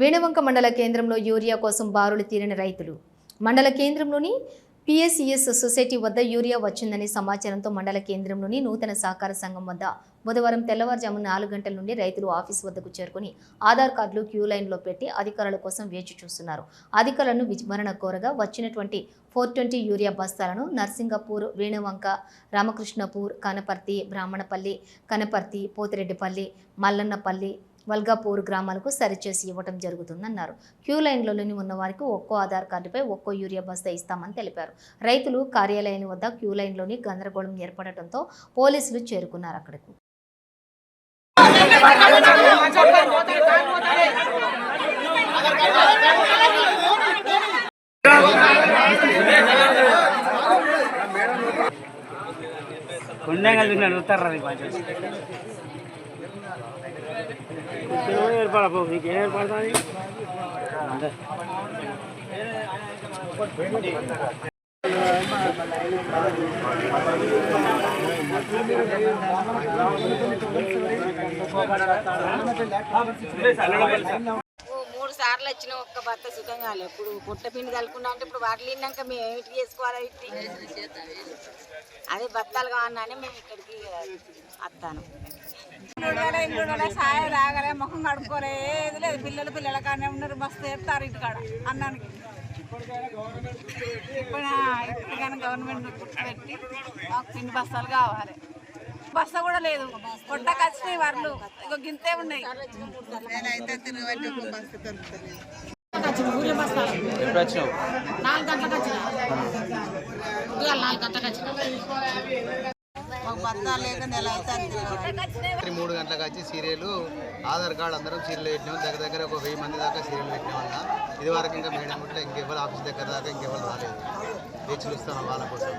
వేణవంక మండల కేంద్రంలో యూరియా కోసం బారులు తీరిన రైతులు. మండల కేంద్రంలోని పిఎస్సిఎస్ సొసైటీ వద్ద యూరియా వచ్చిందని సమాచారంతో మండల కేంద్రంలోని నూతన సహకార సంఘం వద్ద బుధవారం తెల్లవారుజామున నాలుగు గంటల నుండి రైతులు ఆఫీస్ వద్దకు చేరుకుని ఆధార్ కార్డులు క్యూ లైన్లో పెట్టి అధికారుల కోసం వేచి చూస్తున్నారు. అధికారులను విచారణ కోరగా వచ్చినటువంటి ఫోర్ ట్వంటీ యూరియా బస్తాలను నర్సింగపూర్ వేణువంక రామకృష్ణపూర్ కనపర్తి బ్రాహ్మణపల్లి కనపర్తి పోతిరెడ్డిపల్లి మల్లన్నపల్లి వల్గాపూర్ గ్రామాలకు సరిచేసి ఇవ్వడం జరుగుతుందన్నారు. క్యూ లైన్లోని ఉన్న వారికి ఒక్కో ఆధార్ కార్డుపై ఒక్కో యూరియా బస్తా ఇస్తామని తెలిపారు. రైతులు కార్యాలయం వద్ద క్యూ లైన్లోని గందరగోళం ఏర్పడటంతో పోలీసులు చేరుకున్నారు అక్కడకు. కొండంగా నడుగుతారు అది ఏర్పడపో నీకేం ఏర్పడుతుంది మూడు సార్లు వచ్చిన ఒక్క భర్త సుఖం కాలే. ఇప్పుడు పుట్ట పిండి కలుపుకున్నా అంటే ఇప్పుడు వాటిని తిన్నాక మేము ఏమిటి చేసుకోవాలి అదే బత్తాలు కావాలని మేము ఇక్కడికి వస్తాను. సాయం రాగలే ముఖం కడుక్కోలే ఏది లేదు. పిల్లలు పిల్లల కానే ఉన్నారు మస్తు ఏడుతారు ఇంటికాడ అన్నానికి. ఇప్పుడు ఇప్పుడు కానీ గవర్నమెంట్ పెట్టి మాకు పిండి బస్తాలు కావాలి. బస్తా కూడా లేదు. పొట్టకు వచ్చినాయి వరలు. ఇక గింతే ఉన్నాయి. మాకు లేక నెల అవుతుంది మూడు గంటలకు వచ్చి సీరియల్ ఆధార్ కార్డు అందరం సీరియల్ పెట్టినాం. దగ్గర దగ్గర ఒక వెయ్యి మంది దాకా సీరియల్ పెట్టినాం అన్న. ఇది వరకు ఇంకా మేడం కూడా ఇంకెవరు ఆఫీస్ దగ్గర దాకా ఇంకెవరు రాలేదు. వేచి చూస్తాం వాళ్ళ కోసం.